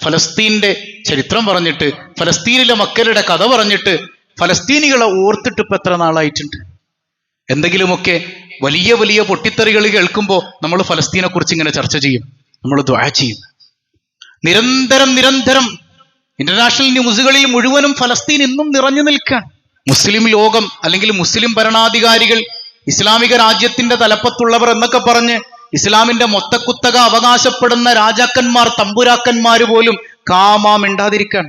ഫലസ്തീന്റെ ചരിത്രം പറഞ്ഞിട്ട് ഫലസ്തീനിലെ മക്കളുടെ കഥ പറഞ്ഞിട്ട് ഫലസ്തീനികളെ ഓർത്തിട്ട് ഇപ്പൊ എത്ര നാളായിട്ടുണ്ട്? എന്തെങ്കിലുമൊക്കെ വലിയ വലിയ പൊട്ടിത്തെറികൾ കേൾക്കുമ്പോൾ നമ്മൾ ഫലസ്തീനെ കുറിച്ച് ഇങ്ങനെ ചർച്ച ചെയ്യും നമ്മൾ ദ്വാ ചെയ്യും. നിരന്തരം നിരന്തരം ഇന്റർനാഷണൽ ന്യൂസുകളിൽ മുഴുവനും ഫലസ്തീൻ ഇന്നും നിറഞ്ഞു നിൽക്കാൻ മുസ്ലിം ലോകം അല്ലെങ്കിൽ മുസ്ലിം ഭരണാധികാരികൾ ഇസ്ലാമിക രാജ്യത്തിന്റെ തലപ്പത്തുള്ളവർ എന്നൊക്കെ പറഞ്ഞ് ഇസ്ലാമിന്റെ മൊത്തക്കുത്തക അവകാശപ്പെടുന്ന രാജാക്കന്മാർ തമ്പുരാക്കന്മാർ പോലും കാമാ മിണ്ടാതിരിക്കാൻ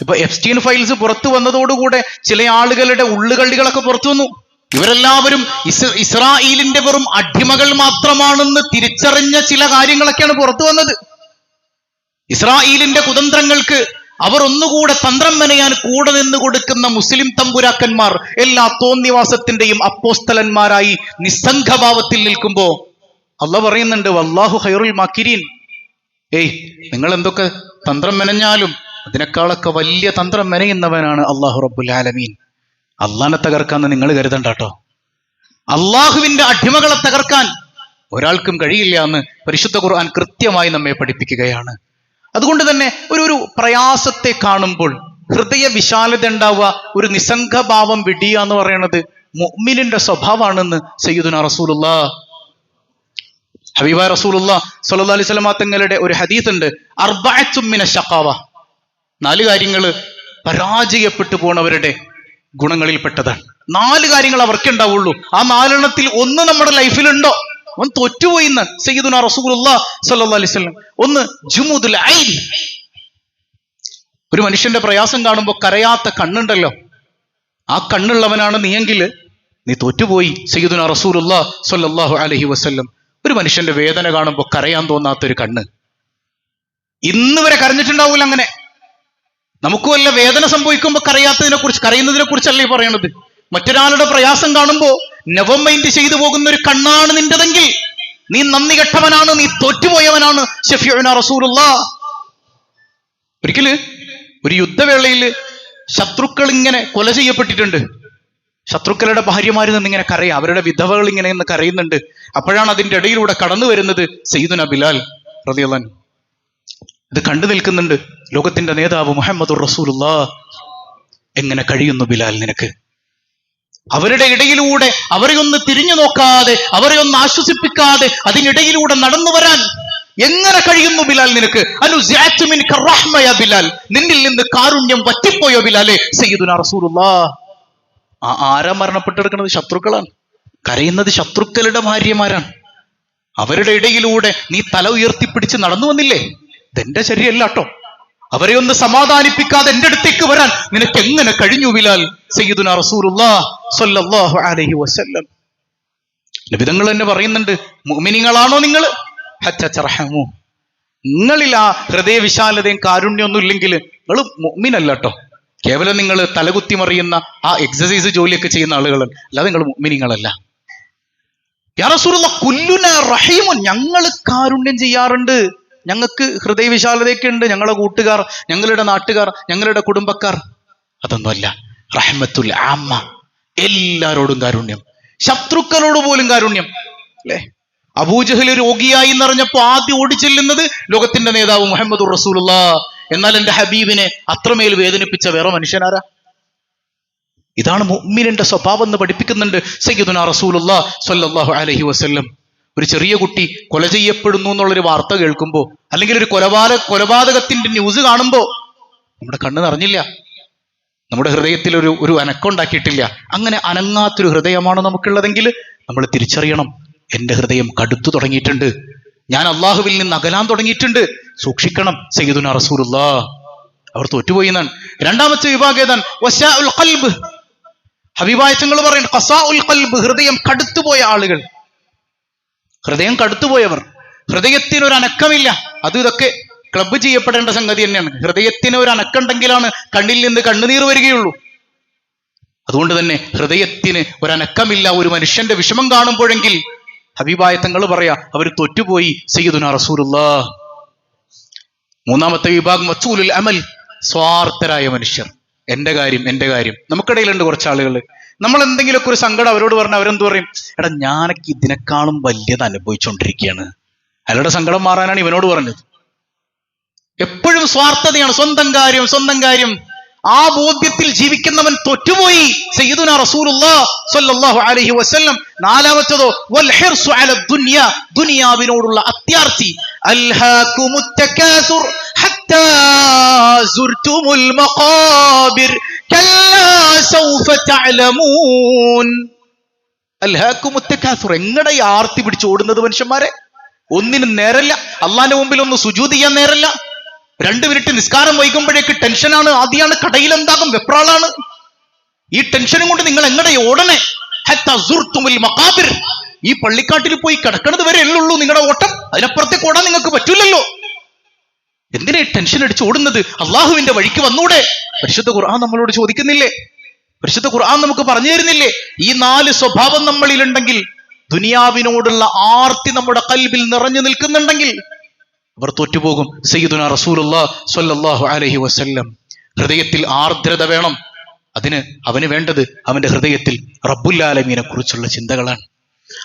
ഇപ്പൊ എഫ്സ്റ്റീൻ ഫയൽസ് പുറത്തു വന്നതോടുകൂടെ ചില ആളുകളുടെ ഉള്ളുകളികളൊക്കെ പുറത്തു വന്നു. ഇവരെല്ലാവരും ഇസ് ഇസ്രായേലിന്റെ വെറും അടിമകൾ മാത്രമാണെന്ന് തിരിച്ചറിഞ്ഞ ചില കാര്യങ്ങളൊക്കെയാണ് പുറത്തു വന്നത്. ഇസ്രായേലിന്റെ കുതന്ത്രങ്ങൾക്ക് അവർ ഒന്നുകൂടെ തന്ത്രം മെനയാൻ കൂടെ നിന്ന് കൊടുക്കുന്ന മുസ്ലിം തമ്പുരാക്കന്മാർ എല്ലാ തോന്നിവാസത്തിന്റെയും അപ്പോസ്തലന്മാരായി നിസ്സംഗഭാവത്തിൽ നിൽക്കുമ്പോ അല്ല പറയുന്നുണ്ട് വല്ലാഹു ഹൈറുൽ മക്കിരീൻ. ഏയ് നിങ്ങൾ എന്തൊക്കെ തന്ത്രം മെനഞ്ഞാലും അതിനേക്കാളൊക്കെ വലിയ തന്ത്രം മെനയുന്നവനാണ് അള്ളാഹു റബ്ബുൽ ആലമീൻ. അള്ളാഹിനെ തകർക്കാന്ന് നിങ്ങൾ കരുതണ്ട കേട്ടോ അള്ളാഹുവിന്റെ അടിമകളെ തകർക്കാൻ ഒരാൾക്കും കഴിയില്ല എന്ന് പരിശുദ്ധ ഖുർആൻ കൃത്യമായി നമ്മെ പഠിപ്പിക്കുകയാണ്. അതുകൊണ്ട് തന്നെ ഒരു ഒരു പ്രയാസത്തെ കാണുമ്പോൾ ഹൃദയ വിശാലത ഉണ്ടാവുക ഒരു നിസ്സംഗഭാവം വിടിയ എന്ന് പറയുന്നത് മുഅ്മിനിന്റെ സ്വഭാവമാണെന്ന് സയ്യിദുന റസൂലുള്ള ഹബീബ റസൂലുള്ള സല്ലാ അലൈഹി സ്വലമാ തങ്ങളുടെ ഒരു ഹദീസ് ഉണ്ട് അർബഅത്തും ഷക്കാവ നാല് കാര്യങ്ങൾ പരാജയപ്പെട്ടു പോണവരുടെ ഗുണങ്ങളിൽപ്പെട്ടതാണ്. നാല് കാര്യങ്ങൾ അവർക്ക് ഉണ്ടാവുള്ളൂ. ആ നാലെണ്ണത്തിൽ ഒന്ന് നമ്മുടെ ലൈഫിലുണ്ടോ? അവൻ തോറ്റുപോയി എന്ന് സയ്യിദുന റസൂലുള്ള സല്ലാ അലൈഹി വസല്ലം. ഒന്ന് ജുമുദുൽ ഐൻ. ഒരു മനുഷ്യന്റെ പ്രയാസം കാണുമ്പോൾ കരയാത്ത കണ്ണുണ്ടല്ലോ. ആ കണ്ണുള്ളവനാണ് നീയെങ്കിൽ നീ തോറ്റുപോയി സയ്യിദുന റസൂലുള്ള സല്ലാഹു അലഹി വസല്ലം. ഒരു മനുഷ്യന്റെ വേദന കാണുമ്പോൾ കരയാൻ തോന്നാത്തൊരു കണ്ണ്. ഇന്ന് വരെ കരഞ്ഞിട്ടുണ്ടാവൂല അങ്ങനെ. നമുക്ക് വല്ല വേദന സംഭവിക്കുമ്പോൾ കരയാത്തതിനെ കുറിച്ച് കരയുന്നതിനെ കുറിച്ചല്ല ഈ പറയണത്? മറ്റൊരാളുടെ പ്രയാസം കാണുമ്പോൾ നെവർ മൈൻഡ് ചെയ്തു പോകുന്ന ഒരു കണ്ണാണ് നിന്റെതെങ്കിൽ നീ നന്ദി കെട്ടവനാണ് നീ തോറ്റുപോയവനാണ്. റസൂലുള്ള. ഒരിക്കൽ ഒരു യുദ്ധവേളയിൽ ശത്രുക്കൾ ഇങ്ങനെ കൊല ചെയ്യപ്പെട്ടിട്ടുണ്ട്. ശത്രുക്കളുടെ ഭാര്യമാരിൽ നിന്ന് ഇങ്ങനെ കരയാം. അവരുടെ വിധവകൾ ഇങ്ങനെ നിന്ന് കരയുന്നുണ്ട്. അപ്പോഴാണ് അതിന്റെ ഇടയിലൂടെ കടന്നു വരുന്നത് സയ്യിദുന ബിലാൽ റളിയല്ലാഹു അൻഹു. ഇത് കണ്ടു നിൽക്കുന്നുണ്ട് ലോകത്തിന്റെ നേതാവ് മുഹമ്മദ് റസൂലുള്ള എങ്ങനെ കഴിയുന്നു ബിലാൽ നിനക്ക്? അവരുടെ ഇടയിലൂടെ അവരെ ഒന്ന് തിരിഞ്ഞു നോക്കാതെ അവരെ ഒന്ന് ആശ്വസിപ്പിക്കാതെ അതിനിടയിലൂടെ നടന്നു വരാൻ എങ്ങനെ കഴിയുന്നു ബിലാൽ നിനക്ക്? അനു ബിലാൽ. നിന്നിൽ നിന്ന് കാരുണ്യം വറ്റിപ്പോയോ ബിലാലെ? സയ്യിദുന റസൂലുള്ള ആരാ മരണപ്പെട്ടെടുക്കുന്നത്? ശത്രുക്കളാണ്. കരയുന്നത് ശത്രുക്കളുടെ ഭാര്യമാരാണ്. അവരുടെ ഇടയിലൂടെ നീ തല ഉയർത്തിപ്പിടിച്ച് നടന്നു വന്നില്ലേ? ഇതെന്റെ ശരിയല്ല കേട്ടോ. അവരെ ഒന്ന് സമാധാനിപ്പിക്കാതെ എന്റെ അടുത്തേക്ക് വരാൻ നിനക്ക് എങ്ങനെ കഴിഞ്ഞു ബിലാൽ? സയ്യിദുന റസൂലുള്ളാ സ്വല്ലല്ലാഹു അലൈഹി വസല്ലം. തന്നെ പറയുന്നുണ്ട് മുമിനിങ്ങളാണോ നിങ്ങൾ? നിങ്ങളിൽ ആ ഹൃദയ വിശാലതയും കാരുണ്യമൊന്നും ഇല്ലെങ്കിൽ നിങ്ങൾ മുമിനല്ല കേട്ടോ. കേവലം നിങ്ങൾ തലകുത്തി മറിയുന്ന ആ എക്സസൈസ് ജോലിയൊക്കെ ചെയ്യുന്ന ആളുകളാണ് അല്ലാതെ നിങ്ങൾ മിനിങ്ങളല്ല കുല്ലുന ഞങ്ങൾ കാരുണ്യം ചെയ്യാറുണ്ട്. ഞങ്ങൾക്ക് ഹൃദയവിശാലതയൊക്കെ ഉണ്ട് ഞങ്ങളുടെ കൂട്ടുകാർ ഞങ്ങളുടെ നാട്ടുകാർ ഞങ്ങളുടെ കുടുംബക്കാർ. അതൊന്നുമല്ല. റഹ്മത്തുൽ ആമ്മ എല്ലാരോടും കാരുണ്യം. ശത്രുക്കളോട് പോലും കാരുണ്യം. അല്ലേ? അബൂജഹൽ രോഗിയായി എന്നറിഞ്ഞപ്പോ ആദ്യം ഓടിച്ചെല്ലുന്നത് ലോകത്തിന്റെ നേതാവ് മുഹമ്മദ് റസൂലുള്ള. എന്നാൽ എന്റെ ഹബീബിനെ അത്രമേൽ വേദനിപ്പിച്ച വേറെ മനുഷ്യനാരാ? ഇതാണ് മുഅ്മിനിന്റെ സ്വഭാവം എന്ന് പഠിപ്പിക്കുന്നുണ്ട് സയ്യിദുന റസൂലുള്ള സ്വല്ലല്ലാഹു അലൈഹി വസല്ലം. ഒരു ചെറിയ കുട്ടി കൊല ചെയ്യപ്പെടുന്നു എന്നുള്ളൊരു വാർത്ത കേൾക്കുമ്പോൾ അല്ലെങ്കിൽ ഒരു കൊലപാത കൊലപാതകത്തിന്റെ ന്യൂസ് കാണുമ്പോൾ നമ്മുടെ കണ്ണ് നിറഞ്ഞില്ല. നമ്മുടെ ഹൃദയത്തിൽ ഒരു ഒരു അനക്കം ഉണ്ടാക്കിയിട്ടില്ല. അങ്ങനെ അനങ്ങാത്തൊരു ഹൃദയമാണ് നമുക്കുള്ളതെങ്കിൽ നമ്മൾ തിരിച്ചറിയണം. എന്റെ ഹൃദയം കടുത്തു തുടങ്ങിയിട്ടുണ്ട്. ഞാൻ അള്ളാഹുവിൽ നിന്ന് അകലാൻ തുടങ്ങിയിട്ടുണ്ട്. സൂക്ഷിക്കണം സയ്യിദുന റസൂലുള്ള. അവർ തോറ്റുപോയി എന്നാണ്. രണ്ടാമത്തെ വിഭാഗേതാൻ ഹബീബായച്ചങ്ങൾ പറയുന്നത് ഖസാ ഉൽ കൽബ് ഹൃദയം കടുത്തുപോയ ആളുകൾ. ഹൃദയം കടുത്തുപോയവർ. ഹൃദയത്തിന് ഒരു അനക്കമില്ല. അത് ഇതൊക്കെ ക്ലബ്ബ് ചെയ്യപ്പെടേണ്ട സംഗതി തന്നെയാണ്. ഹൃദയത്തിന് ഒരു അനക്കമുണ്ടെങ്കിലാണ് കണ്ണിൽ നിന്ന് കണ്ണുനീർ വരികയുള്ളൂ. അതുകൊണ്ട് തന്നെ ഹൃദയത്തിന് ഒരു അനക്കമില്ല. ഒരു മനുഷ്യന്റെ വിഷമം കാണുമ്പോഴെങ്കിൽ ഹബീബായ തങ്ങൾ പറയാ അവർ തൊറ്റുപോയി സയ്യിദുന റസൂലുള്ള മൂന്നാമത്തെ വിഭാഗം വസൂലുൽ അമൽ സ്വാർത്ഥരായ മനുഷ്യർ. എന്റെ കാര്യം എന്റെ കാര്യം. നമുക്കിടയിലുണ്ട് കുറച്ച് ആളുകൾ നമ്മൾ എന്തെങ്കിലുമൊക്കെ ഒരു സങ്കടം അവരോട് പറഞ്ഞാൽ അവരെന്ത് പറയും? എടാ ഞാനൊക്കെ ഇതിനേക്കാളും വലിയത് അനുഭവിച്ചുകൊണ്ടിരിക്കുകയാണ് അയാളുടെ സങ്കടം മാറാനാണ് ഇവനോട് പറഞ്ഞത്. എപ്പോഴും സ്വാർത്ഥതയാണ് സ്വന്തം കാര്യം സ്വന്തം കാര്യം. ആ ബോധ്യത്തിൽ ജീവിക്കുന്നവൻ തൊറ്റുപോയി. സയ്യിദുന റസൂലുള്ളാഹ് അലൈഹി വസല്ലം. നാലാമത്തതോ വൽ ഹിർസു അല ദുനിയ ദുനിയാവിനോടുള്ള അത്യാർത്തി. ഹത്താ സൗഫ തഅലമൂൻ. എങ്ങടെ ആർത്തി പിടിച്ചോടുന്നത് മനുഷ്യന്മാരെ? ഒന്നിനും നേരല്ല. അള്ളാന്റെ മുമ്പിൽ ഒന്ന് സുജൂത് ചെയ്യാൻ നേരല്ല. രണ്ട് മിനിറ്റ് നിസ്കാരം വൈകുമ്പോഴേക്ക് ടെൻഷനാണ്. ആദ്യമാണ് കടയിൽ എന്താകും? വെപ്രാളാണ്. ഈ ടെൻഷനും കൊണ്ട് നിങ്ങൾ എങ്ങടെ ഓടണേ? മക്കാബിർ ഈ പള്ളിക്കാട്ടിൽ പോയി കിടക്കണത് വരെ ഉള്ളൂ നിങ്ങളുടെ ഓട്ടം. അതിനപ്പുറത്തേക്ക് ഓടാൻ നിങ്ങൾക്ക് പറ്റൂലല്ലോ. എന്തിനാ ടെൻഷൻ അടിച്ച് ഓടുന്നത്? അള്ളാഹുവിന്റെ വഴിക്ക് വന്നൂടെ? പരിശുദ്ധ ഖുർആൻ നമ്മളോട് ചോദിക്കുന്നില്ലേ? പരിശുദ്ധ ഖുർആൻ നമുക്ക് പറഞ്ഞു തരുന്നില്ലേ? ഈ നാല് സ്വഭാവം നമ്മളിലുണ്ടെങ്കിൽ ദുനിയാവിനോടുള്ള ആർത്തി നമ്മുടെ കൽബിൽ നിറഞ്ഞു നിൽക്കുന്നുണ്ടെങ്കിൽ അവർ തോറ്റുപോകും. സയ്യിദുന റസൂലുള്ളാ സ്വല്ലല്ലാഹു അലഹി വസല്ലം. ഹൃദയത്തിൽ ആർദ്രത വേണം. അതിന് അവന് വേണ്ടത് അവന്റെ ഹൃദയത്തിൽ റബ്ബുല്ലാലമീനെ കുറിച്ചുള്ള ചിന്തകളാണ്.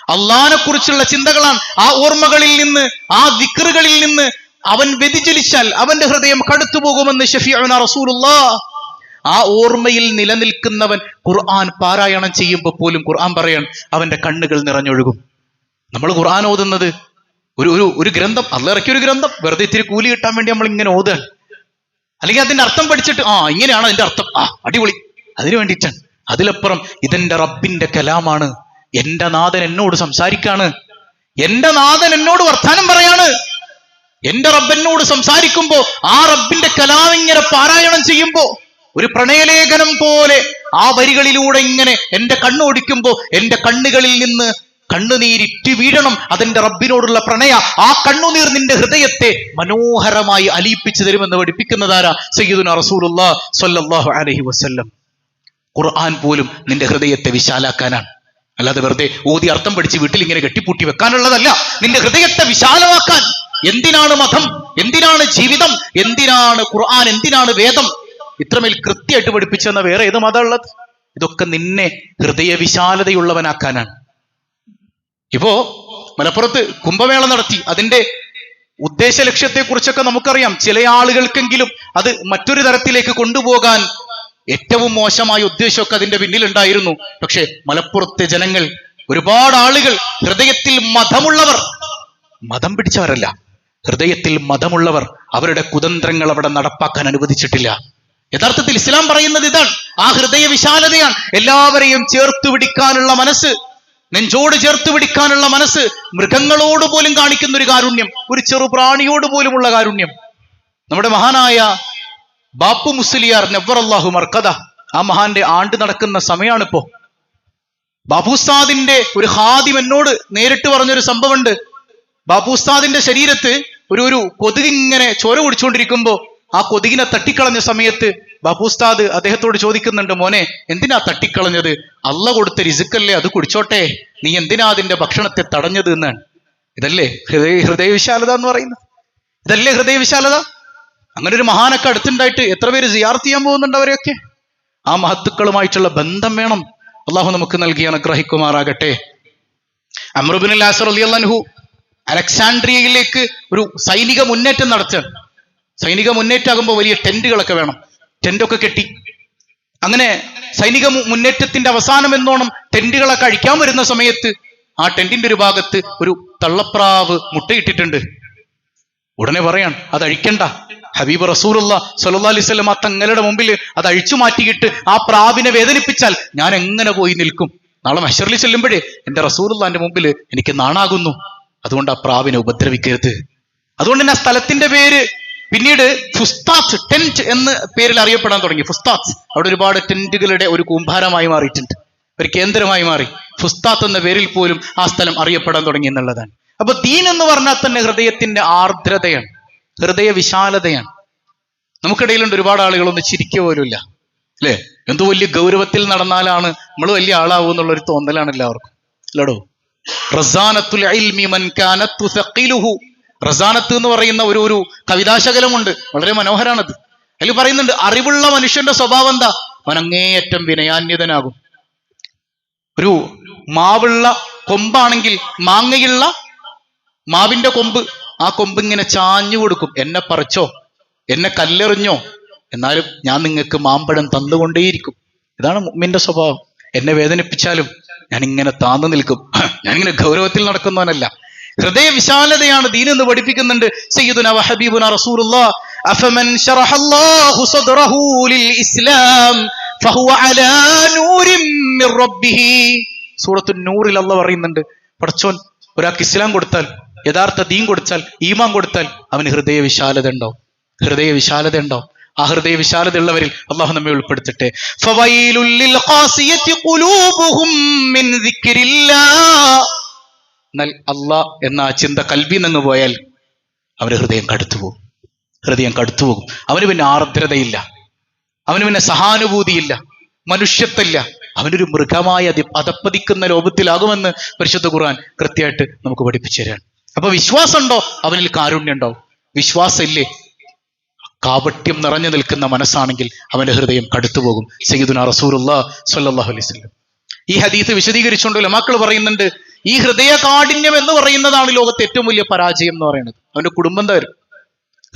അള്ളാനെ കുറിച്ചുള്ള ചിന്തകളാണ്. ആ ഓർമ്മകളിൽ നിന്ന് ആ വിക്രുകളിൽ നിന്ന് അവൻ വ്യതിചലിച്ചാൽ അവന്റെ ഹൃദയം കടുത്തുപോകുമെന്ന് ഷഫിഅന റസൂലുള്ളാ. ആ ഓർമ്മയിൽ നിലനിൽക്കുന്നവൻ ഖുർആൻ പാരായണം ചെയ്യുമ്പോൾ പോലും ഖുർആൻ പറയാൻ അവന്റെ കണ്ണുകൾ നിറഞ്ഞൊഴുകും. നമ്മൾ ഖുർആൻ ഓതുന്നത് ഒരു ഒരു ഒരു ഗ്രന്ഥം അതിലിറക്കിയ ഒരു ഗ്രന്ഥം വെറുതെ ഇത്തിരി കൂലി കിട്ടാൻ വേണ്ടി നമ്മൾ ഇങ്ങനെ ഓതുകയാണ്. അല്ലെങ്കിൽ അതിന്റെ അർത്ഥം പഠിച്ചിട്ട് ആ ഇങ്ങനെയാണ് അതിന്റെ അർത്ഥം. ആ അടിപൊളി. അതിനു വേണ്ടിയിട്ടാണ്. അതിലപ്പുറം ഇതെന്റെ റബ്ബിന്റെ കലാമാണ്. എന്റെ നാഥൻ എന്നോട് സംസാരിക്കാണ്. എന്റെ നാഥൻ എന്നോട് വർത്താനം പറയാണ്. എന്റെ റബ്ബെന്നോട് സംസാരിക്കുമ്പോ ആ റബ്ബിന്റെ കലാം ഇങ്ങനെ പാരായണം ചെയ്യുമ്പോ ഒരു പ്രണയലേഖനം പോലെ ആ വരികളിലൂടെ ഇങ്ങനെ എന്റെ കണ്ണോടിക്കുമ്പോ എന്റെ കണ്ണുകളിൽ നിന്ന് കണ്ണുനീരിറ്റി വീഴണം അതിന്റെ റബ്ബിനോടുള്ള പ്രണയ. ആ കണ്ണുനീർ നിന്റെ ഹൃദയത്തെ മനോഹരമായി അലിയിപ്പിച്ചു തരുമെന്ന് പഠിപ്പിക്കുന്നതാരാ? സയ്യിദുന റസൂലുള്ളാ സ്വല്ലല്ലാഹു അലൈഹി വസല്ലം. ഖുർആൻ പോലും നിന്റെ ഹൃദയത്തെ വിശാലാക്കാനാണ്. അല്ലാതെ വെറുതെ ഓതി അർത്ഥം പഠിച്ച് വീട്ടിൽ ഇങ്ങനെ കെട്ടിപ്പൂട്ടി വെക്കാനുള്ളതല്ല. നിന്റെ ഹൃദയത്തെ വിശാലമാക്കാൻ എന്തിനാണ് മതം? എന്തിനാണ് ജീവിതം? എന്തിനാണ് ഖുർആൻ? എന്തിനാണ് വേദം? ഇത്രമേൽ കൃത്യമായിട്ട് പഠിപ്പിച്ചെന്ന വേറെ ഏത് മതമുള്ളത് ഇതൊക്കെ നിന്നെ ഹൃദയ വിശാലതയുള്ളവനാക്കാനാണ് ഇപ്പോ മലപ്പുറത്ത് കുംഭമേള നടത്തി. അതിന്റെ ഉദ്ദേശ ലക്ഷ്യത്തെ കുറിച്ചൊക്കെ നമുക്കറിയാം. ചില ആളുകൾക്കെങ്കിലും അത് മറ്റൊരു തരത്തിലേക്ക് കൊണ്ടുപോകാൻ ഏറ്റവും മോശമായ ഉദ്ദേശമൊക്കെ അതിന്റെ പിന്നിലുണ്ടായിരുന്നു. പക്ഷെ മലപ്പുറത്തെ ജനങ്ങൾ ഒരുപാട് ആളുകൾ ഹൃദയത്തിൽ മതമുള്ളവർ മതം പിടിച്ചവരല്ല. ഹൃദയത്തിൽ മതമുള്ളവർ അവരുടെ കുതന്ത്രങ്ങൾ അവിടെ നടപ്പാക്കാൻ അനുവദിച്ചിട്ടില്ല. യഥാർത്ഥത്തിൽ ഇസ്ലാം പറയുന്നത് ഇതാണ്. ആ ഹൃദയ വിശാലതയാണ് എല്ലാവരെയും ചേർത്ത് പിടിക്കാനുള്ള മനസ്സ് നെഞ്ചോട് ചേർത്ത് പിടിക്കാനുള്ള മനസ്സ് മൃഗങ്ങളോട് പോലും കാണിക്കുന്ന ഒരു കാരുണ്യം ഒരു ചെറു ചെറുപ്രാണിയോട് പോലുമുള്ള കാരുണ്യം. നമ്മുടെ മഹാനായ ബാപ്പു മുസ്ലിയാർ നെവർ അള്ളാഹു മർക്കഥ ആ മഹാന്റെ ആണ്ട് നടക്കുന്ന സമയമാണിപ്പോ ബാബുസ്താദിന്റെ ഒരു ഹാദിം എന്നോട് നേരിട്ട് പറഞ്ഞൊരു സംഭവമുണ്ട്. ബാബുസ്താദിന്റെ ശരീരത്ത് ഒരു ഒരു കൊതുകിങ്ങനെ ചോര കുടിച്ചുകൊണ്ടിരിക്കുമ്പോ ആ കൊതുകിനെ തട്ടിക്കളഞ്ഞ സമയത്ത് ബാബുസ്താദ് അദ്ദേഹത്തോട് ചോദിക്കുന്നുണ്ട് മോനെ എന്തിനാ തട്ടിക്കളഞ്ഞത്? അല്ല കൊടുത്ത രിസുക്കല്ലേ അത് കുടിച്ചോട്ടെ? നീ എന്തിനാ അതിന്റെ ഭക്ഷണത്തെ തടഞ്ഞത് എന്നാണ് ഇതല്ലേ ഹൃദയ ഹൃദയവിശാലത എന്ന് പറയുന്നത്. ഇതല്ലേ ഹൃദയവിശാലത? അങ്ങനെ ഒരു മഹാനൊക്കെ അടുത്തുണ്ടായിട്ട് എത്ര പേര് സിയാർത്ത് ചെയ്യാൻ പോകുന്നുണ്ട് അവരെയൊക്കെ? ആ മഹത്തുക്കളുമായിട്ടുള്ള ബന്ധം വേണം. അള്ളാഹു നമുക്ക് നൽകി അനുഗ്രഹിക്കുമാറാകട്ടെ. അമ്രുബിൻ ലാസർ അലി അള്ളൻഹു അലക്സാണ്ട്രിയയിലേക്ക് ഒരു സൈനിക മുന്നേറ്റം നടത്തുകയാണ്. സൈനിക മുന്നേറ്റമാകുമ്പോൾ വലിയ ടെന്റുകളൊക്കെ വേണം. ടെന്റൊക്കെ കെട്ടി. അങ്ങനെ സൈനിക മുന്നേറ്റത്തിന്റെ അവസാനം എന്നോണം ടെന്റുകളൊക്കെ അഴിക്കാൻ വരുന്ന സമയത്ത് ആ ടെന്റിന്റെ ഒരു ഭാഗത്ത് ഒരു തള്ളപ്രാവ് മുട്ടയിട്ടിട്ടുണ്ട്. ഉടനെ പറയാണ് അത് അഴിക്കണ്ട. ഹബീബ് റസൂലുള്ള സല്ലാ അലൈഹി വസല്ലം ആ തങ്ങളുടെ മുമ്പിൽ അത് അഴിച്ചു മാറ്റിയിട്ട് ആ പ്രാവിനെ വേദനിപ്പിച്ചാൽ ഞാൻ എങ്ങനെ പോയി നിൽക്കും? നാളെ മഷറിൽ ചെല്ലുമ്പോഴേ എന്റെ റസൂലുള്ളാന്റെ മുമ്പിൽ എനിക്ക് നാണാകുന്നു. അതുകൊണ്ട് ആ പ്രാവിനെ ഉപദ്രവിക്കരുത്. അതുകൊണ്ട് തന്നെ ആ സ്ഥലത്തിന്റെ പേര് പിന്നീട് ഫുസ്താത്ത് ടെന്റ് എന്ന് പേരിൽ അറിയപ്പെടാൻ തുടങ്ങി. ഫുസ്താത്ത് അവിടെ ഒരുപാട് ടെന്റുകളുടെ ഒരു കൂമ്പാരമായി മാറിയിട്ടുണ്ട്. ഒരു കേന്ദ്രമായി മാറി. ഫുസ്താത്ത് എന്ന പേരിൽ പോലും ആ സ്ഥലം അറിയപ്പെടാൻ തുടങ്ങി എന്നുള്ളതാണ്. അപ്പൊ ദീൻ എന്ന് പറഞ്ഞാൽ തന്നെ ഹൃദയത്തിന്റെ ആർദ്രതയാണ്. ഹൃദയ വിശാലതയാണ്. നമുക്കിടയിലുണ്ട് ഒരുപാട് ആളുകൾ ഒന്ന് ചിരിക്കുക പോലുമില്ല. അല്ലേ? എന്തോ വലിയ ഗൗരവത്തിൽ നടന്നാലാണ് നമ്മൾ വലിയ ആളാവൂ എന്നുള്ള ഒരു തോന്നലാണ് എല്ലാവർക്കും. അല്ലടോ? റസാനത്ത് എന്ന് പറയുന്ന ഒരു ഒരു കവിതാശകലമുണ്ട്. വളരെ മനോഹരാണത്. അതിൽ പറയുന്നുണ്ട് അറിവുള്ള മനുഷ്യന്റെ സ്വഭാവം എന്താ? അവൻ അങ്ങേയറ്റം വിനയാന്യതനാകും ഒരു മാവുള്ള കൊമ്പാണെങ്കിൽ മാങ്ങയുള്ള മാവിന്റെ കൊമ്പ് ആ കൊമ്പ് ഇങ്ങനെ ചാഞ്ഞു കൊടുക്കും. എന്നെ പറിച്ചോ? എന്നെ കല്ലെറിഞ്ഞോ? എന്നാലും ഞാൻ നിങ്ങൾക്ക് മാമ്പഴം തന്നുകൊണ്ടേയിരിക്കും. ഇതാണ് മുമ്മിന്റെ സ്വഭാവം. എന്നെ വേദനിപ്പിച്ചാലും ഞാൻ ഇങ്ങനെ താന്നു നിൽക്കും. ഞാനിങ്ങനെ ഗൗരവത്തിൽ നടക്കുന്നവനല്ല. ഹൃദയ വിശാലതയാണ് ദീൻ എന്ന് പഠിപ്പിക്കുന്നുണ്ട് സയ്യിദുന വഹബീബുന റസൂലുള്ള. അഫമൻ ശറഹല്ലാഹു സദ്റഹു ലിൽ ഇസ്ലാം ഫഹുവ അലാ നൂരിൻ മിർ റബ്ബിഹി. സൂറത്തുൻ നൂറിൽ അല്ലാഹ് പറയുന്നുണ്ട് പടച്ചോൻ ഒരാൾക്ക് ഇസ്ലാം കൊടുത്താൽ യഥാർത്ഥ ദീൻ കൊടുത്താൽ ഈമാൻ കൊടുത്താൽ അവന് ഹൃദയ വിശാലത ഉണ്ടോ ഹൃദയ ആ ഹൃദയ വിശാലത ഉള്ളവരിൽ അള്ളാഹു നമ്മെ ഉൾപ്പെടുത്തട്ടെ. ഫവൈലുല്ലിൽ ലിൽ ഖാസിയത്തി ഖുലൂബുഹും മിൻ ദിക്രില്ലാഹ്. എന്നാൽ അള്ളാ എന്ന ആ ചിന്ത കൽവി നിന്ന് പോയാൽ അവന് ഹൃദയം കടുത്തുപോകും ഹൃദയം കടുത്തുപോകും അവന് പിന്നെ ആർദ്രതയില്ല. അവന് പിന്നെ സഹാനുഭൂതിയില്ല. മനുഷ്യത്വമില്ല. അവനൊരു മൃഗമായി അതി അതപ്പതിക്കുന്ന ലോകത്തിലാകുമെന്ന് പരിശുദ്ധ ഖുർആൻ കൃത്യമായിട്ട് നമുക്ക് പഠിപ്പിച്ചു തരാൻ. അപ്പൊ വിശ്വാസമുണ്ടോ? അവനിൽ കാരുണ്യം വിശ്വാസമില്ലേ? കാപട്യം നിറഞ്ഞു നിൽക്കുന്ന മനസ്സാണെങ്കിൽ അവന്റെ ഹൃദയം കടുത്തുപോകും സയ്യിദുന റസൂലുള്ള സല്ലാഹു അലൈഹി ഈ ഹദീസ് വിശദീകരിച്ചുകൊണ്ട് ലമാക്കൾ പറയുന്നുണ്ട് ഈ ഹൃദയ കാഠിന്യം എന്ന് പറയുന്നതാണ് ലോകത്തെ ഏറ്റവും വലിയ പരാജയം എന്ന് പറയുന്നത്. അവന്റെ കുടുംബം തരും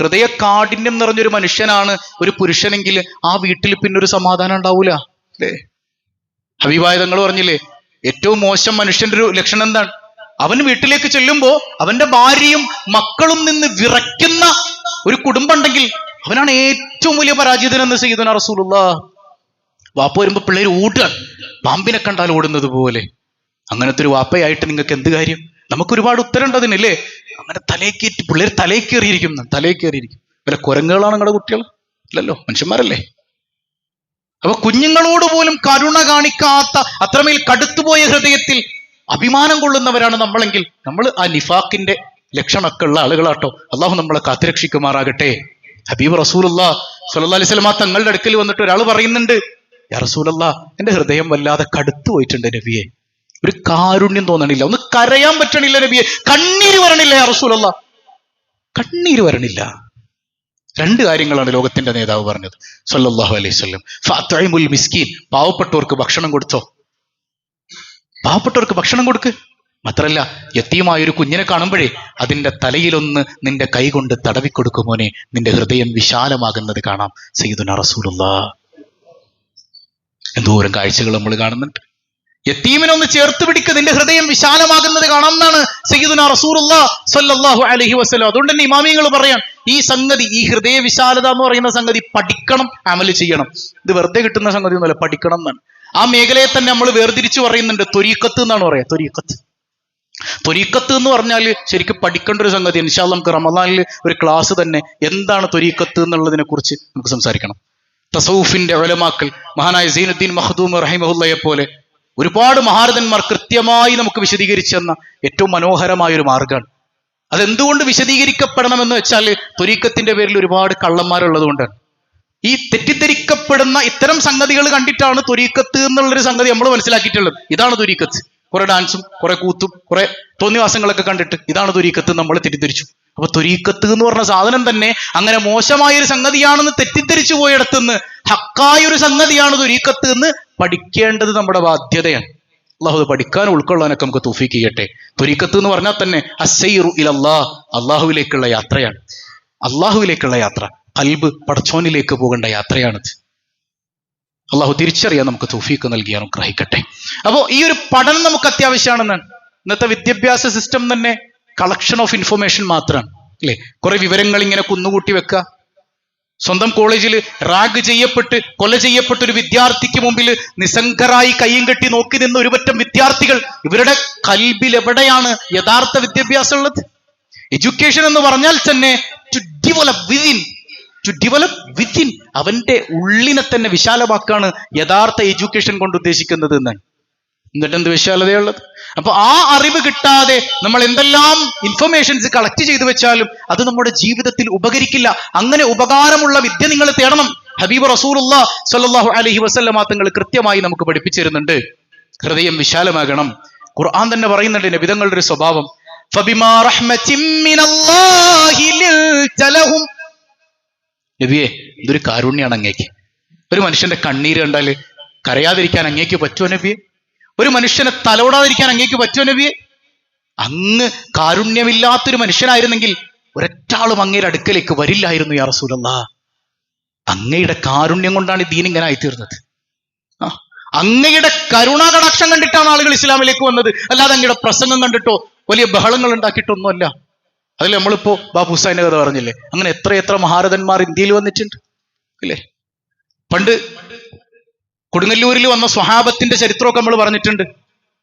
ഹൃദയ കാഠിന്യം നിറഞ്ഞൊരു മനുഷ്യനാണ് ഒരു പുരുഷനെങ്കിൽ ആ വീട്ടിൽ പിന്നെ ഒരു സമാധാനം ഉണ്ടാവൂല. അല്ലേ? ഹബീബായ തങ്ങൾ പറഞ്ഞില്ലേ ഏറ്റവും മോശം മനുഷ്യന്റെ ഒരു ലക്ഷണം എന്താണ്? അവൻ വീട്ടിലേക്ക് ചെല്ലുമ്പോൾ അവന്റെ ഭാര്യയും മക്കളും നിന്ന് വിറയ്ക്കുന്ന ഒരു കുടുംബം ഉണ്ടെങ്കിൽ അവനാണ് ഏറ്റവും വലിയ പരാജിതനെന്ന് ചെയ്തു റസൂലുള്ള. വാപ്പ വരുമ്പോ പിള്ളേർ ഓടുക പാമ്പിനെ കണ്ടാൽ ഓടുന്നത് പോലെ. അങ്ങനത്തെ ഒരു വാപ്പയായിട്ട് നിങ്ങൾക്ക് എന്ത് കാര്യം? നമുക്ക് ഒരുപാട് ഉത്തരമുണ്ട് അതിനല്ലേ? അങ്ങനെ തലേക്കേറ്റി പിള്ളേർ തലേക്കേറിയിരിക്കും തലേക്കേറിയിരിക്കും വല്ല കുരങ്ങുകളാണ് നിങ്ങളുടെ കുട്ടികൾ? ഇല്ലല്ലോ മനുഷ്യന്മാരല്ലേ? അപ്പൊ കുഞ്ഞുങ്ങളോട് പോലും കരുണ കാണിക്കാത്ത അത്രമേൽ കടുത്തുപോയ ഹൃദയത്തിൽ അഭിമാനം കൊള്ളുന്നവരാണ് നമ്മളെങ്കിൽ നമ്മൾ ആ നിഫാക്കിന്റെ ലക്ഷണമൊക്കെ ഉള്ള ആളുകളാട്ടോ. അള്ളാഹു നമ്മളെ കാത്തുരക്ഷിക്കുമാറാകട്ടെ. ഹബീബ് റസൂലുള്ള സല്ലല്ലാഹു അലൈഹി വസല്ലമ തങ്ങളുടെ അടുക്കൽ വന്നിട്ട് ഒരാൾ പറയുന്നുണ്ട് യാ റസൂലല്ല എന്റെ ഹൃദയം വല്ലാതെ കടുത്തു പോയിട്ടുണ്ട് നബിയെ. ഒരു കാരുണ്യം തോന്നണില്ല. ഒന്ന് കരയാൻ പറ്റണില്ല നബിയെ. കണ്ണീര് വരണില്ല അറസൂലല്ല റസൂലല്ല. കണ്ണീര് വരണില്ല. രണ്ട് കാര്യങ്ങളാണ് ലോകത്തിന്റെ നേതാവ് പറഞ്ഞത്. സല്ലാഹു അലൈഹി ഫഅത്ഇമുൽ മിസ്കീൻ. പാവപ്പെട്ടവർക്ക് ഭക്ഷണം കൊടുത്തോ? പാവപ്പെട്ടവർക്ക് ഭക്ഷണം കൊടുക്ക്. മാത്രല്ല യത്തീമായ ഒരു കുഞ്ഞിനെ കാണുമ്പോഴേ അതിന്റെ തലയിലൊന്ന് നിന്റെ കൈകൊണ്ട് കൊണ്ട് തടവി കൊടുക്കുമോനെ നിന്റെ ഹൃദയം വിശാലമാകുന്നത് കാണാം. സയ്യിദുന റസൂലുള്ള എന്തോരം കാഴ്ചകൾ നമ്മൾ കാണുന്നുണ്ട്. യത്തീമിനൊന്ന് ചേർത്ത് പിടിക്ക് നിന്റെ ഹൃദയം വിശാലമാകുന്നത് കാണാം എന്നാണ് സയ്യിദുന റസൂറുള്ള സല്ലല്ലാഹു അലൈഹി വസല്ലം. അതുകൊണ്ട് തന്നെ ഇമാമിയങ്ങൾ പറയാം ഈ സംഗതി ഈ ഹൃദയ വിശാലത എന്ന് പറയുന്ന സംഗതി പഠിക്കണം അമൽ ചെയ്യണം. ഇത് വെറുതെ കിട്ടുന്ന സംഗതി ഒന്നുമല്ല പഠിക്കണം എന്നാണ്. ആ മേഖലയെ തന്നെ നമ്മൾ വേർതിരിച്ച് പറയുന്നുണ്ട് തൊരീക്കത്ത് എന്നാണ് പറയാ തൊരീക്കത്ത് തൊരീക്കത്ത് എന്ന് പറഞ്ഞാൽ ശരിക്കും പഠിക്കേണ്ട ഒരു സംഗതി ഇൻഷാൽ നമുക്ക് റമദാനിൽ ഒരു ക്ലാസ് തന്നെ എന്താണ് തൊരീക്കത്ത് എന്നുള്ളതിനെ കുറിച്ച് നമുക്ക് സംസാരിക്കണം. തസൗഫിന്റെ ഒലമാക്കൽ മഹാനായ സീനുദ്ദീൻ മഹദൂം റഹിമഹുല്ലയെ പോലെ ഒരുപാട് മഹാരഥന്മാർ കൃത്യമായി നമുക്ക് വിശദീകരിച്ചു തന്ന ഏറ്റവും മനോഹരമായ ഒരു മാർഗമാണ് അതെന്തുകൊണ്ട് വിശദീകരിക്കപ്പെടണമെന്ന് വെച്ചാൽ തുരീക്കത്തിന്റെ പേരിൽ ഒരുപാട് കള്ളന്മാരുള്ളത് കൊണ്ടാണ് ഈ തെറ്റിദ്ധരിക്കപ്പെടുന്ന ഇത്തരം സംഗതികൾ കണ്ടിട്ടാണ് തുരീക്കത്ത് എന്നുള്ളൊരു സംഗതി നമ്മൾ മനസ്സിലാക്കിയിട്ടുള്ളത്. ഇതാണ് തുരീക്കത്ത്. കുറെ ഡാൻസും കുറെ കൂത്തും കുറെ തോന്നിവാസങ്ങളൊക്കെ കണ്ടിട്ട് ഇതാണ് തുരീക്കത്ത് നമ്മൾ തെറ്റിദ്ധരിച്ചു. അപ്പൊ തുരീക്കത്ത് എന്ന് പറഞ്ഞ സാധനം തന്നെ അങ്ങനെ മോശമായ ഒരു സംഗതിയാണെന്ന് തെറ്റിദ്ധരിച്ചു പോയിടത്തുനിന്ന് ഹക്കായ ഒരു സംഗതിയാണ് തുരീക്കത്ത് എന്ന് പഠിക്കേണ്ടത് നമ്മുടെ ബാധ്യതയാണ്. അള്ളാഹു പഠിക്കാൻ ഉൾക്കൊള്ളാനൊക്കെ നമുക്ക് തൂഫിക്ക് ചെയ്യട്ടെ. തുരീക്കത്ത് എന്ന് പറഞ്ഞാൽ തന്നെ അസൈറു ഇലല്ലാ അള്ളാഹുവിലേക്കുള്ള യാത്രയാണ്. അള്ളാഹുവിലേക്കുള്ള യാത്ര കൽബ് പടച്ചോനിലേക്ക് പോകേണ്ട യാത്രയാണിത്. അള്ളാഹു തിരിച്ചറിയാൻ നമുക്ക് തൗഫീക്ക് നൽകിയാൽ ഗ്രഹിക്കട്ടെ അപ്പോൾ ഈ ഒരു പഠനം നമുക്ക് അത്യാവശ്യമാണെന്നാണ്. ഇന്നത്തെ വിദ്യാഭ്യാസ സിസ്റ്റം തന്നെ കളക്ഷൻ ഓഫ് ഇൻഫർമേഷൻ മാത്രമാണ് അല്ലേ? കുറെ വിവരങ്ങൾ ഇങ്ങനെ കുന്നുകൂട്ടി വെക്കുക. സ്വന്തം കോളേജിൽ റാഗ് ചെയ്യപ്പെട്ട് കൊല ചെയ്യപ്പെട്ട ഒരു വിദ്യാർത്ഥിക്ക് മുമ്പിൽ നിസ്സംഗരായി കയ്യും കെട്ടി നോക്കി നിന്ന ഒരുപറ്റം വിദ്യാർത്ഥികൾ ഇവരുടെ കൽബിൽ എവിടെയാണ് യഥാർത്ഥ വിദ്യാഭ്യാസം ഉള്ളത് എഡ്യൂക്കേഷൻ എന്ന് പറഞ്ഞാൽ തന്നെ to develop within to develop within അവന്റെ ഉള്ളിനെ തന്നെ വിശാലമാക്കാണ് യഥാർത്ഥ എഡ്യൂക്കേഷൻ കൊണ്ട് ഉദ്ദേശിക്കുന്നത് എന്നാണ് എന്നിട്ട് എന്ത് വിശാലതയുള്ളത് അപ്പൊ ആ അറിവ് കിട്ടാതെ നമ്മൾ എന്തെല്ലാം ഇൻഫർമേഷൻസ് കളക്ട് ചെയ്തു വെച്ചാലും അത് നമ്മുടെ ജീവിതത്തിൽ ഉപകരിക്കില്ല. അങ്ങനെ ഉപകാരമുള്ള വിദ്യ നിങ്ങൾ തേടണം. ഹബീബ് റസൂലുള്ള സല്ലാഹു അലഹി വസല്ലമ തങ്ങൾ കൃത്യമായി നമുക്ക് പഠിപ്പിച്ചിരുന്നുണ്ട്. ഹൃദയം വിശാലമാകണം. ഖുർആൻ തന്നെ പറയുന്നുണ്ട് നബിതങ്ങളുടെ ഒരു സ്വഭാവം. നബിയെ ഇതൊരു കാരുണ്യാണ് അങ്ങേക്ക്. ഒരു മനുഷ്യന്റെ കണ്ണീര് കണ്ടാൽ കരയാതിരിക്കാൻ അങ്ങേക്ക് പറ്റുമോ നബിയെ? ഒരു മനുഷ്യനെ തലോടാതിരിക്കാൻ അങ്ങേക്ക് പറ്റുമോ നബിയെ? അങ്ങ് കാരുണ്യമില്ലാത്തൊരു മനുഷ്യനായിരുന്നെങ്കിൽ ഒരൊറ്റാളും അങ്ങയുടെ അടുക്കലേക്ക് വരില്ലായിരുന്നു യാ റസൂലല്ല. അങ്ങയുടെ കാരുണ്യം കൊണ്ടാണ് ഈ ദീൻ ആയിത്തീർന്നത്. അങ്ങയുടെ കരുണാകടാക്ഷം കണ്ടിട്ടാണ് ആളുകൾ ഇസ്ലാമിലേക്ക് വന്നത്. അല്ലാതെ അങ്ങയുടെ പ്രസംഗം കണ്ടിട്ടോ വലിയ ബഹളങ്ങൾ ഉണ്ടാക്കിയിട്ടൊന്നുമല്ല. അതിൽ നമ്മളിപ്പോ ബാബു ഹുസൈന്റെ കഥ പറഞ്ഞില്ലേ? അങ്ങനെ എത്ര എത്ര മഹാരഥന്മാർ ഇന്ത്യയിൽ വന്നിട്ടുണ്ട്. അല്ലേ? പണ്ട് കൊടുങ്ങല്ലൂരിൽ വന്ന സ്വഹാബത്തിന്റെ ചരിത്രമൊക്കെ നമ്മൾ പറഞ്ഞിട്ടുണ്ട്.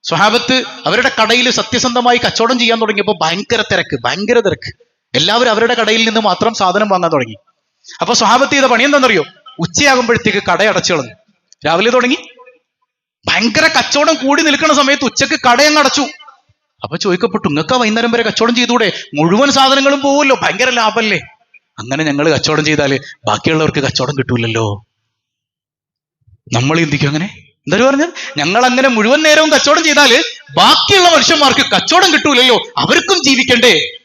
സ്വഹാബത്ത് അവരുടെ കടയിൽ സത്യസന്ധമായി കച്ചവടം ചെയ്യാൻ തുടങ്ങിയപ്പോൾ ഭയങ്കര തിരക്ക് ഭയങ്കര തിരക്ക്. എല്ലാവരും അവരുടെ കടയിൽ നിന്ന് മാത്രം സാധനം വാങ്ങാൻ തുടങ്ങി. അപ്പൊ സ്വഹാബത്ത് ചെയ്ത പണി എന്താണെന്നറിയോ? ഉച്ചയാകുമ്പോഴത്തേക്ക് കട അടച്ചു കളഞ്ഞു. രാവിലെ തുടങ്ങി. ഭയങ്കര കച്ചവടം കൂടി നിൽക്കുന്ന സമയത്ത് ഉച്ചയ്ക്ക് കടയങ്ങ് അടച്ചു. അപ്പൊ ചോദിക്കപ്പെട്ടു നിങ്ങൾക്ക് വൈകുന്നേരം വരെ കച്ചവടം ചെയ്തൂടെ മുഴുവൻ സാധനങ്ങളും പോവുമല്ലോ ഭയങ്കര ലാഭമല്ലേ അങ്ങനെ ഞങ്ങൾ കച്ചവടം ചെയ്താൽ ബാക്കിയുള്ളവർക്ക് കച്ചവടം കിട്ടൂലല്ലോ. നമ്മൾ ചിന്തിക്കും അങ്ങനെ? എന്താ പറഞ്ഞത്? ഞങ്ങൾ അങ്ങനെ മുഴുവൻ നേരവും കച്ചവടം ചെയ്താൽ ബാക്കിയുള്ള മനുഷ്യന്മാർക്ക് കച്ചവടം കിട്ടൂലല്ലോ. അവർക്കും ജീവിക്കണ്ടേ.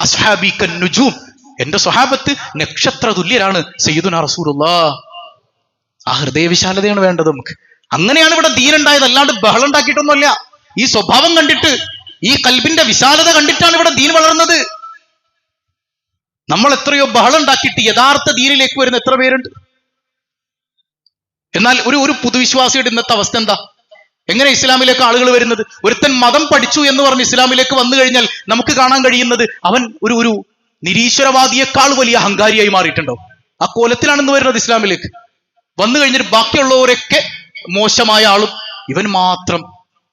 അസ്ഹാബി നുജൂം. എന്റെ സ്വഹാബത്ത് നക്ഷത്ര തുല്യരാണ് സയ്യിദുന റസൂലുള്ള. ആ ഹൃദയവിശാലതയാണ് വേണ്ടത് നമുക്ക്. അങ്ങനെയാണ് ഇവിടെ ദീനുണ്ടായത്. അല്ലാണ്ട് ബഹളം ഉണ്ടാക്കിയിട്ടൊന്നുമല്ല. ഈ സ്വഭാവം കണ്ടിട്ട് ഈ കൽബിന്റെ വിശാലത കണ്ടിട്ടാണ് ഇവിടെ ദീൻ വളർന്നത്. നമ്മൾ എത്രയോ ബഹളം ഉണ്ടാക്കിയിട്ട് യഥാർത്ഥ ദീനിലേക്ക് വരുന്ന എത്ര പേരുണ്ട്? എന്നാൽ ഒരു ഒരു പുതുവിശ്വാസിയുടെ ഇന്നത്തെ അവസ്ഥ എന്താ? എങ്ങനെ ഇസ്ലാമിലേക്ക് ആളുകൾ വരുന്നത്? ഒരുത്തൻ മതം പഠിച്ചു എന്ന് പറഞ്ഞ് ഇസ്ലാമിലേക്ക് വന്നു കഴിഞ്ഞാൽ നമുക്ക് കാണാൻ കഴിയുന്നത് അവൻ ഒരു ഒരു നിരീശ്വരവാദിയേക്കാൾ വലിയ അഹങ്കാരിയായി മാറിയിട്ടുണ്ടോ ആ കോലത്തിലാണ് ഇന്ന് വരുന്നത് ഇസ്ലാമിലേക്ക്. വന്നു കഴിഞ്ഞിട്ട് ബാക്കിയുള്ളവരൊക്കെ മോശമായ ആളും ഇവൻ മാത്രം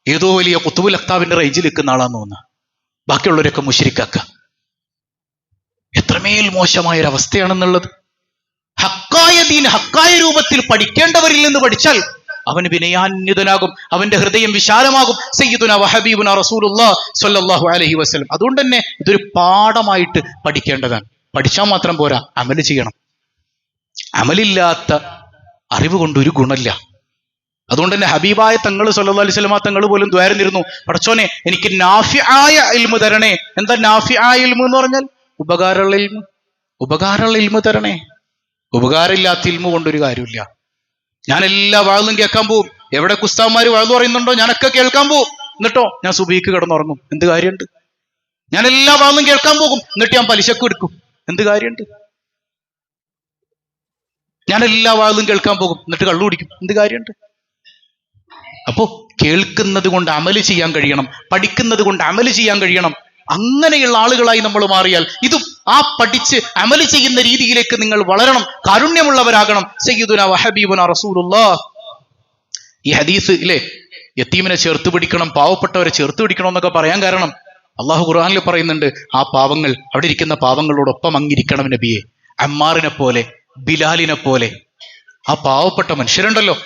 ഏതോ വലിയ കുത്തുബുൽ അക്താവിന്റെ റേഞ്ചിൽ നിൽക്കുന്ന ആളാന്ന് തോന്നുന്നു. ബാക്കിയുള്ളവരൊക്കെ മുഷിരിക്കാക്ക എത്രമേൽ മോശമായ ഒരു അവസ്ഥയാണെന്നുള്ളത് ഹക്കായ ദീൻ ഹക്കായ രൂപത്തിൽ പഠിക്കേണ്ടവരിൽ നിന്ന് പഠിച്ചാൽ അവന് വിനയാന്യതനാകും അവന്റെ ഹൃദയം വിശാലമാകും. സയ്യിദുന വഹബീബുന റസൂലുള്ള സ്വല്ലല്ലാഹു അലൈഹി വസല്ലം. അതുകൊണ്ട് തന്നെ ഇതൊരു പാഠമായിട്ട് പഠിക്കേണ്ടതാണ്. പഠിച്ചാൽ മാത്രം പോരാ അമൽ ചെയ്യണം. അമലില്ലാത്ത അറിവ് കൊണ്ട് ഒരു ഗുണമില്ല. അതുകൊണ്ട് തന്നെ ഹബീബായ തങ്ങൾ സല്ലല്ലാഹു അലൈഹി വസല്ലം തങ്ങൾ പോലും ദ്വാരന്നിരുന്നു. പടച്ചോനെ എനിക്ക് നാഫി ആയ ഇൽമു തരണേ. എന്താ നാഫി ആയ ഇൽമു എന്ന് പറഞ്ഞാൽ? ഉപകാരമുള്ള ഇൽമു. ഉപകാരമുള്ള ഇൽമു തരണേ. ഉപകാരമില്ലാത്ത ഇൽമ കൊണ്ടൊരു കാര്യമില്ല. ഞാൻ എല്ലാ വാഴും കേൾക്കാൻ പോവും. എവിടെ കുസ്താവന്മാര് വാഴു പറയുന്നുണ്ടോ? ഞാനൊക്കെ കേൾക്കാൻ പോവും. എന്നിട്ടോ ഞാൻ സുബീക്ക് കിടന്നുറങ്ങും. എന്ത് കാര്യമുണ്ട്? ഞാൻ എല്ലാ വാഴും കേൾക്കാൻ പോകും. എന്നിട്ട് ഞാൻ പലിശക്ക് എടുക്കും. എന്ത് കാര്യമുണ്ട്? ഞാൻ എല്ലാ വാഴും കേൾക്കാൻ പോകും. എന്നിട്ട് കള്ളു കുടിക്കും. എന്ത് കാര്യമുണ്ട്? അപ്പോ കേൾക്കുന്നത് കൊണ്ട് അമൽ ചെയ്യാൻ കഴിയണം. പഠിക്കുന്നത് കൊണ്ട് അമൽ ചെയ്യാൻ കഴിയണം. അങ്ങനെയുള്ള ആളുകളായി നമ്മൾ മാറിയാൽ ഇത് ആ പഠിച്ച് അമൽ ചെയ്യുന്ന രീതിയിലേക്ക് നിങ്ങൾ വളരണം കാരുണ്യമുള്ളവരാകണം. സയ്യിദുന വഹബീബുന റസൂലുള്ള ഈ ഹദീസ് ഇല്ലേ? യത്തീമിനെ ചേർത്ത് പിടിക്കണം പാവപ്പെട്ടവരെ ചേർത്ത് പിടിക്കണം എന്നൊക്കെ പറയാൻ കാരണം അള്ളാഹു ഖുർആാനിൽ പറയുന്നുണ്ട് ആ പാവങ്ങൾ അവിടെ ഇരിക്കുന്ന പാവങ്ങളോടൊപ്പം അങ്ങിരിക്കണം നബിയെ. അമ്മാറിനെ പോലെ ബിലാലിനെ പോലെ. ആ പാവപ്പെട്ട മനുഷ്യരുണ്ടല്ലോ.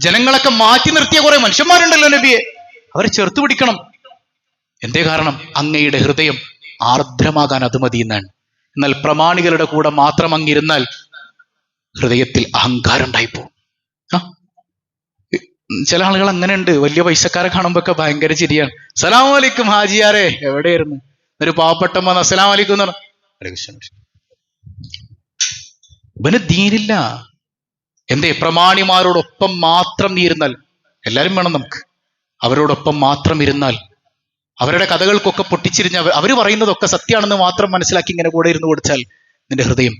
ജനങ്ങളൊക്കെ മാറ്റി നിർത്തിയ കുറെ മനുഷ്യന്മാരുണ്ടല്ലോ നബിയെ. അവരെ ചേർത്ത് പിടിക്കണം. എന്തേ കാരണം? അങ്ങയുടെ ഹൃദയം ആർദ്രമാകാൻ അത് മതി എന്നാണ്. എന്നാൽ പ്രമാണികളുടെ കൂടെ മാത്രം അങ്ങിരുന്നാൽ ഹൃദയത്തിൽ അഹങ്കാരം ഉണ്ടായിപ്പോവും. ചില ആളുകൾ അങ്ങനെ ഉണ്ട് വലിയ പൈസക്കാരെ കാണുമ്പോ ഒക്കെ ഭയങ്കര ചിരിയാണ്. സലാം അലൈക്കും ഹാജിയാരെ. എവിടെയായിരുന്നു? ഒരു പാവപ്പെട്ട വന്ന് അസലാം പറഞ്ഞു. ഇവന് ദീനില്ല. എന്തേ? പ്രമാണിമാരോടൊപ്പം മാത്രം ഇരുന്നാൽ എല്ലാരും വേണം നമുക്ക്. അവരോടൊപ്പം മാത്രം ഇരുന്നാൽ അവരുടെ കഥകൾക്കൊക്കെ പൊട്ടിച്ചിരിഞ്ഞ് അവർ പറയുന്നതൊക്കെ സത്യമാണെന്ന് മാത്രം മനസ്സിലാക്കി ഇങ്ങനെ കൂടെ ഇരുന്ന് കൊടുത്താൽ നിന്റെ ഹൃദയം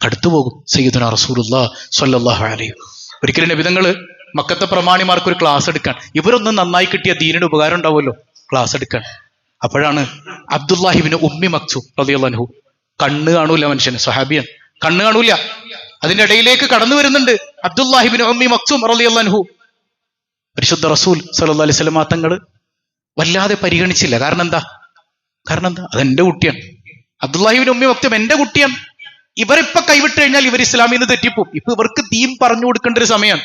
കടുത്തുപോകും സയ്യിദുന റസൂലുല്ലാ സ്വല്ലല്ലാഹു അലൈഹി ഒരിക്കലും നബിതങ്ങൾ മക്കത്തെ പ്രമാണിമാർക്ക് ഒരു ക്ലാസ് എടുക്കാൻ ഇവരൊന്നും നന്നായി കിട്ടിയ ദീനിന് ഉപകാരം ഉണ്ടാവുമല്ലോ ക്ലാസ് എടുക്കാൻ. അപ്പോഴാണ് അബ്ദുല്ലാഹിബിന് ഉമ്മി മക്സു റളിയല്ലാഹു കണ്ണ് കാണൂല മനുഷ്യന് സഹാബിയൻ കണ്ണ് കാണൂല. അതിന്റെ ഇടയിലേക്ക് കടന്നു വരുന്നുണ്ട് അബ്ദുല്ലാഹിബിന് ഉമ്മി മക്സും റളിയല്ലാഹു പരിശുദ്ധ റസൂൽ സല്ലല്ലാഹു അലൈഹി സ്വലമാ തങ്ങൾ വല്ലാതെ പരിഗണിച്ചില്ല. കാരണം എന്താ? കാരണം എന്താ? അതെന്റെ കുട്ടിയാണ്. അബ്ദുല്ലാഹിബിൻ ഉമ്മി മക്തം എന്റെ കുട്ടിയാണ്. ഇവരിപ്പൊ കൈവിട്ട് കഴിഞ്ഞാൽ ഇവർ ഇസ്ലാമിൽ നിന്ന് തെറ്റിപ്പോവും. ഇപ്പൊ ഇവർക്ക് ദീൻ പറഞ്ഞു കൊടുക്കേണ്ട ഒരു സമയമാണ്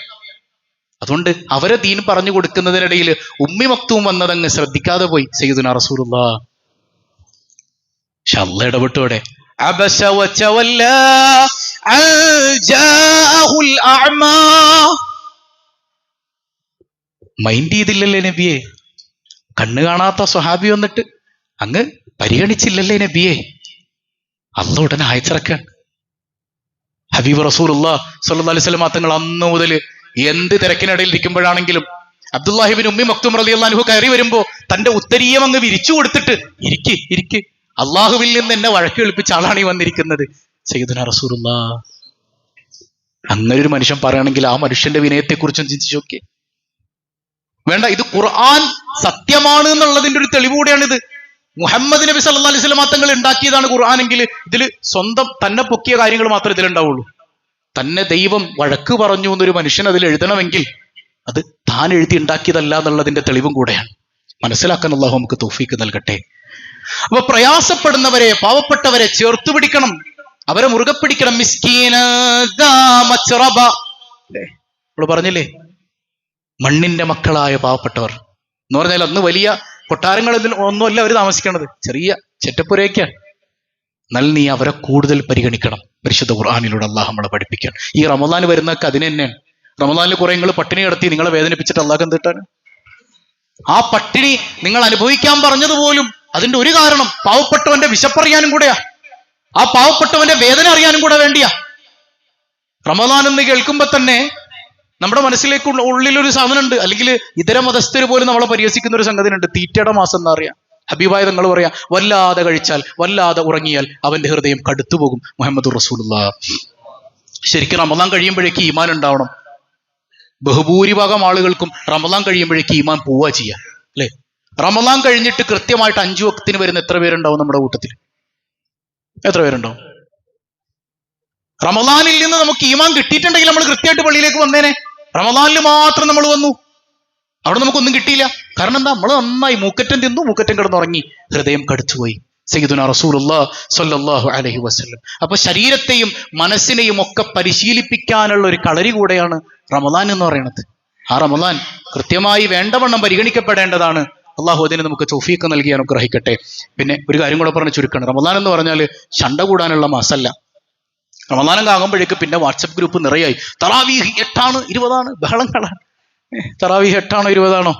അതുകൊണ്ട് അവരെ ദീൻ പറഞ്ഞു കൊടുക്കുന്നതിനിടയിൽ ഉമ്മി മക്തും വന്നതങ്ങ് ശ്രദ്ധിക്കാതെ പോയി. സയ്യിദുന റസൂലുള്ള ഷല്ല ഇടപെട്ടോടെ അൻ ജാഅഹുൽ അഅമാ. മൈൻഡ് ചെയ്തില്ലല്ലേ നബിയെ? കണ്ണ് കാണാത്ത സ്വഹാബി വന്നിട്ട് അങ്ങ് പരിഗണിച്ചില്ലല്ലേ നബിയെ? അന്ന് ഉടനെ അയച്ചിറക്കാൻ ഹബീബ് അലൈഹി വസല്ലം തങ്ങൾ അന്ന് മുതൽ എന്ത് തിരക്കിനിടയിൽ ഇരിക്കുമ്പോഴാണെങ്കിലും അബ്ദുല്ലാഹിബിൻ ഉമ്മി മക്തും റളിയല്ലാഹു അൻഹു കയറി വരുമ്പോ തന്റെ ഉത്തരീയം അങ്ങ് വിരിച്ചു കൊടുത്തിട്ട് ഇരിക്ക് ഇരിക്ക്. അള്ളാഹുവിൽ നിന്ന് എന്നെ വഴക്ക് എളുപ്പിച്ച ആളാണ് ഈ വന്നിരിക്കുന്നത്. സയ്യിദുന റസൂലുള്ള അങ്ങനെ ഒരു മനുഷ്യൻ പറയുകയാണെങ്കിൽ ആ മനുഷ്യന്റെ വിനയത്തെക്കുറിച്ചും ചിന്തിച്ചു നോക്കിയേ. വേണ്ട ഇത് ഖുർആൻ സത്യമാണ് എന്നുള്ളതിന്റെ ഒരു തെളിവ് കൂടിയാണിത് മുഹമ്മദ് നബി സല്ലാ അലൈഹി സ്വലം തങ്ങൾ ഉണ്ടാക്കിയതാണ് ഖുർആാനെങ്കിൽ ഇതിൽ സ്വന്തം തന്നെ പൊക്കിയ കാര്യങ്ങൾ മാത്രമേ ഇതിലുണ്ടാവുള്ളൂ. തന്നെ ദൈവം വഴക്ക് പറഞ്ഞു എന്നൊരു മനുഷ്യൻ അതിൽ എഴുതണമെങ്കിൽ അത് താൻ എഴുതി ഉണ്ടാക്കിയതല്ല എന്നുള്ളതിന്റെ തെളിവും കൂടെയാണ്. മനസ്സിലാക്കാൻ അള്ളാഹു നമുക്ക് തോഫീക്ക് നൽകട്ടെ. അപ്പൊ പ്രയാസപ്പെടുന്നവരെ പാവപ്പെട്ടവരെ ചേർത്ത് പിടിക്കണം. അവരെ മുറുകെ പിടിക്കണം. മിസ്കീന പറഞ്ഞില്ലേ? മണ്ണിന്റെ മക്കളായ പാവപ്പെട്ടവർ. എന്ന് പറഞ്ഞാൽ അന്ന് വലിയ കൊട്ടാരങ്ങളിൽ ഒന്നുമല്ല അവർ താമസിക്കണത്. ചെറിയ ചെറ്റപ്പുരയൊക്കെയാണ്. എന്നാൽ നീ അവരെ കൂടുതൽ പരിഗണിക്കണം. പരിശുദ്ധ ഖുർആാനിലൂടെ അള്ളാഹ് നമ്മളെ പഠിപ്പിക്കണം. ഈ റമദാൻ വരുന്നൊക്കെ അതിന് തന്നെയാണ്. റമദാനിൽ കുറെ നിങ്ങൾ പട്ടിണി കിടത്തി നിങ്ങളെ വേദനിപ്പിച്ചിട്ട് അള്ളാഹ് എന്തിട്ടാണ് ആ പട്ടിണി നിങ്ങൾ അനുഭവിക്കാൻ പറഞ്ഞതുപോലും അതിന്റെ ഒരു കാരണം പാവപ്പെട്ടവന്റെ വിശപ്പറിയാനും കൂടെയാ. ആ പാവപ്പെട്ടവന്റെ വേദന അറിയാനും കൂടെ വേണ്ടിയാ. റമദാൻ എന്ന് കേൾക്കുമ്പോ തന്നെ നമ്മുടെ മനസ്സിലേക്ക് ഉള്ള- ഉള്ളിലൊരു സാധനമുണ്ട്. അല്ലെങ്കിൽ ഇതര മതസ്ഥർ പോലും നമ്മളെ പരിഹസിക്കുന്ന ഒരു സംഗതി ഉണ്ട് തീറ്റയുടെ മാസം എന്ന് അറിയാം ഹബീബായ തങ്ങൾ പറയാ വല്ലാതെ കഴിച്ചാൽ വല്ലാതെ ഉറങ്ങിയാൽ അവന്റെ ഹൃദയം കടുത്തുപോകും. മുഹമ്മദ് റസൂലുള്ള. ശരിക്കും റമദാൻ കഴിയുമ്പോഴേക്ക് ഈമാൻ ഉണ്ടാവണം. ബഹുഭൂരിഭാഗം ആളുകൾക്കും റമദാൻ കഴിയുമ്പോഴേക്ക് ഈമാൻ പോവുക ചെയ്യുക അല്ലേ? റമദാൻ കഴിഞ്ഞിട്ട് കൃത്യമായിട്ട് അഞ്ചു വക്തിന് വരുന്ന എത്ര പേരുണ്ടാവും നമ്മുടെ കൂട്ടത്തിൽ? എത്ര പേരുണ്ടാവും? റമദാനിൽ നിന്ന് നമുക്ക് ഈമാൻ കിട്ടിയിട്ടുണ്ടെങ്കിൽ നമ്മൾ കൃത്യമായിട്ട് പള്ളിയിലേക്ക് വന്നേനെ. റമദാനിൽ മാത്രം നമ്മൾ വന്നു. അവിടെ നമുക്കൊന്നും കിട്ടിയില്ല. കാരണം എന്താ? നമ്മൾ നന്നായി മൂക്കറ്റം തിന്നു മൂക്കറ്റം കിടന്നുറങ്ങി. ഹൃദയം കടിച്ചുപോയി സയ്യിദുന റസൂലുള്ള സല്ലല്ലാഹു അലൈഹി വസല്ലം. അപ്പൊ ശരീരത്തെയും മനസ്സിനെയും ഒക്കെ പരിശീലിപ്പിക്കാനുള്ള ഒരു കളരി കൂടെയാണ് റമദാൻ എന്ന് പറയുന്നത്. ആ റമദാൻ കൃത്യമായി വേണ്ടവണ്ണം പരിഗണിക്കപ്പെടേണ്ടതാണ്. അള്ളാഹു അതിനെ നമുക്ക് ചൊഫീക്ക് നൽകി അനുഗ്രഹിക്കട്ടെ. പിന്നെ ഒരു കാര്യം കൂടെ പറഞ്ഞ് ചുരുക്കണം. റമദാൻ എന്ന് പറഞ്ഞാൽ ചണ്ട കൂടാനുള്ള മാസമല്ല റമദാനം ആകുമ്പോഴേക്ക് പിന്നെ വാട്സപ്പ് ഗ്രൂപ്പ് നിറയായി. തറാവീഹ് എട്ടാണ് ഇരുപതാണ്? ബഹളങ്ങളാണ് തറാവീഹ് എട്ടാണോ ഇരുപതാണോ?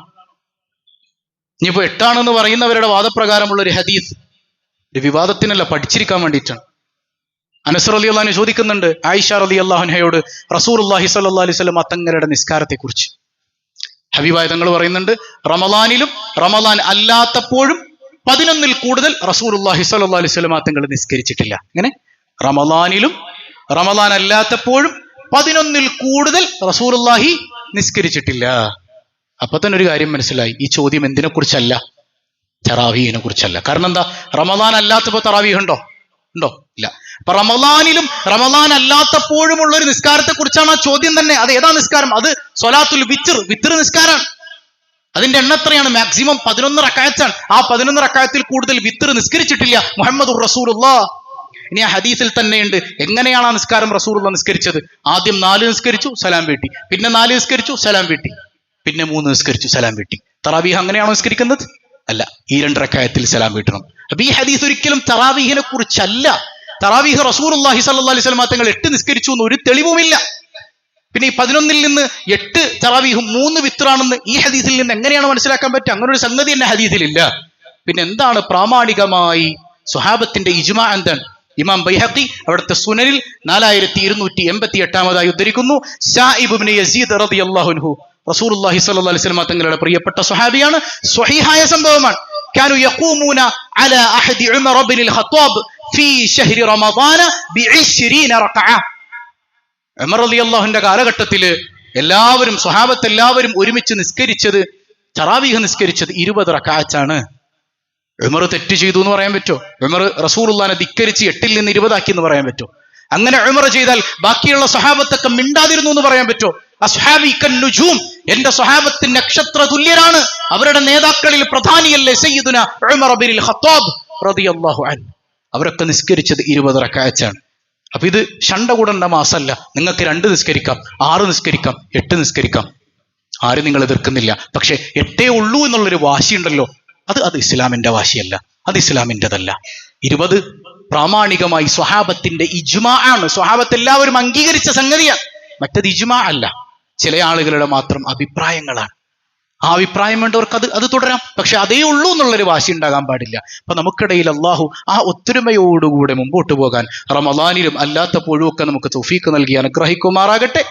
ഇനിയിപ്പോ എട്ടാണെന്ന് പറയുന്നവരുടെ വാദപ്രകാരമുള്ള ഒരു ഹദീസ് ഒരു വിവാദത്തിനല്ല പഠിച്ചിരിക്കാൻ വേണ്ടിയിട്ടാണ്. അനസർ അലി അള്ളഹാനെ ചോദിക്കുന്നുണ്ട് ആയിഷ അലി അള്ളാഹുനയോട് റസൂർ അള്ളാഹി സല്ലാ അലൈഹി സ്വലം അത്തങ്ങരുടെ നിസ്കാരത്തെക്കുറിച്ച്. ഹബീബായ തങ്ങൾ പറയുന്നുണ്ട് റമദാനിലും റമദാൻ അല്ലാത്തപ്പോഴും പതിനൊന്നിൽ കൂടുതൽ റസൂർ അള്ളാഹി സല്ലാ അലൈഹി സ്വലം അത്തങ്ങൾ നിസ്കരിച്ചിട്ടില്ല. ഇങ്ങനെ റമദാനിലും റമദാൻ അല്ലാത്തപ്പോഴും പതിനൊന്നിൽ കൂടുതൽ റസൂർ അള്ളാഹി നിസ്കരിച്ചിട്ടില്ല. അപ്പൊ തന്നെ ഒരു കാര്യം മനസ്സിലായി. ഈ ചോദ്യം എന്തിനെ കുറിച്ചല്ല തറാവീഹിനെ കുറിച്ചല്ല. കാരണം എന്താ? റമദാൻ അല്ലാത്തപ്പോ തറാവീ ഉണ്ടോ? ഉണ്ടോ? ഇല്ല. അപ്പൊ റമദാനിലും റമദാൻ അല്ലാത്തപ്പോഴും ഉള്ള ഒരു നിസ്കാരത്തെ കുറിച്ചാണ് ആ ചോദ്യം തന്നെ. അത് ഏതാ നിസ്കാരം? അത് സൊലാത്തുൽ വിത്തിർ വിത്തിർ നിസ്കാരമാണ്. അതിന്റെ എണ്ണം എത്രയാണ്? മാക്സിമം പതിനൊന്ന് റക്കായത്താണ്. ആ പതിനൊന്ന് റക്കായത്തിൽ കൂടുതൽ വിത്തിർ നിസ്കരിച്ചിട്ടില്ല മുഹമ്മദ് റസൂലുള്ള ഇനി ആ ഹദീസിൽ തന്നെയുണ്ട്. എങ്ങനെയാണ് ആ നിസ്കാരം റസൂറുള്ള നിസ്കരിച്ചത്? ആദ്യം നാല് നിസ്കരിച്ചു സലാം വീട്ടി. പിന്നെ നാല് നിസ്കരിച്ചു സലാം വീട്ടി. പിന്നെ മൂന്ന് നിസ്കരിച്ചു സലാം വീട്ടി. തറാവീഹ് അങ്ങനെയാണോ നിസ്കരിക്കുന്നത്? അല്ല ഈ രണ്ടരക്കായത്തിൽ സലാം വീട്ടണം. അപ്പൊ ഈ ഹദീസ് ഒരിക്കലും തറാവീഹിനെ കുറിച്ചല്ല. തറാവീഹ് റസൂർ അള്ളാഹി സല്ലാ അലൈഹി തങ്ങൾ എട്ട് നിസ്കരിച്ചു എന്ന് ഒരു തെളിവുമില്ല. പിന്നെ ഈ പതിനൊന്നിൽ നിന്ന് എട്ട് തറാവീഹും മൂന്ന് വിത്രാണെന്ന് ഈ ഹദീസിൽ നിന്ന് എങ്ങനെയാണ് മനസ്സിലാക്കാൻ പറ്റുക? അങ്ങനെ ഒരു സംഗതി തന്നെ ഹദീസിലില്ല. പിന്നെ എന്താണ് പ്രാമാണികമായി സ്വഹാബത്തിന്റെ ഇജ്മാ എന്താണ്? ഇമാം ബൈഹഖി അവിടുത്തെ സുനനിൽ നാലായിരത്തി ഇരുന്നൂറ്റി എൺപത്തി എട്ടാമതായി ഉദ്ധരിക്കുന്നു ഷാഇബ് യസീദ് റളിയല്ലാഹു അൻഹു റസൂലുള്ളാഹി സ്വല്ലല്ലാഹു അലൈഹി വസല്ലം തങ്ങളുടെ പ്രിയപ്പെട്ട സ്വഹാബിയാണ് സ്വഹീഹായ സംഭവമാണ് كانوا يقومون على أحد عمر بن الخطاب في شهر رمضان بعشرين ركعة ഉമർ അലി അള്ളാഹുന്റെ കാലഘട്ടത്തില് എല്ലാവരും സ്വഹാബത്ത് എല്ലാവരും ഒരുമിച്ച് നിസ്കരിച്ചത് ചറാവീഹ് നിസ്കരിച്ചത് ഇരുപത് റക്കാച്ചാണ് ഉമർ തെറ്റ് ചെയ്തു എന്ന് പറയാൻ പറ്റുമോ? ഉമർ റസൂലുള്ളാനെ ധിക്കരിച്ച് എട്ടിൽ നിന്ന് ഇരുപതാക്കി എന്ന് പറയാൻ പറ്റുമോ? അങ്ങനെ ഉമർ ചെയ്താൽ ബാക്കിയുള്ള സ്വഹാബത്തൊക്കെ മിണ്ടാതിരുന്നു എന്ന് പറയാൻ പറ്റുമോ? നുജൂം എന്റെ സ്വഹാബത്തിന് നക്ഷത്ര തുല്യരാണ്. അവരുടെ നേതാക്കളിൽ പ്രധാനിയല്ലേ ഉമർ അൻ അവരൊക്കെ നിസ്കരിച്ചത് ഇരുപത് റക്കാച്ചാണ് അപ്പൊ ഇത് ഷണ്ട കൂടേണ്ട മാസമല്ല. നിങ്ങൾക്ക് രണ്ട് നിസ്കരിക്കാം ആറ് നിസ്കരിക്കാം എട്ട് നിസ്കരിക്കാം. ആരും നിങ്ങൾ എതിർക്കുന്നില്ല. പക്ഷെ എട്ടേ ഉള്ളൂ എന്നുള്ളൊരു വാശിയുണ്ടല്ലോ. അത് അത് ഇസ്ലാമിന്റെ വാശിയല്ല. അത് ഇസ്ലാമിന്റെതല്ല ഇരുപത് പ്രാമാണികമായി സ്വഹാബത്തിന്റെ ഇജ്മാ ആണ്. സ്വഹാബത്ത് എല്ലാവരും അംഗീകരിച്ച സംഗതിയാണ്. മറ്റത് ഇജ്മാ അല്ല. ചില ആളുകളുടെ മാത്രം അഭിപ്രായങ്ങളാണ്. ആ അഭിപ്രായം വേണ്ടവർക്ക് അത് അത് തുടരാം. പക്ഷെ അതേ ഉള്ളൂ എന്നുള്ളൊരു വാശി ഉണ്ടാകാൻ പാടില്ല. അപ്പൊ നമുക്കിടയിൽ അള്ളാഹു ആ ഒത്തൊരുമയോടുകൂടെ മുമ്പോട്ട് പോകാൻ റമദാനിലും അല്ലാത്തപ്പോഴും ഒക്കെ നമുക്ക് തൊഫീക്ക് നൽകി അനുഗ്രഹിക്കുമാറാകട്ടെ.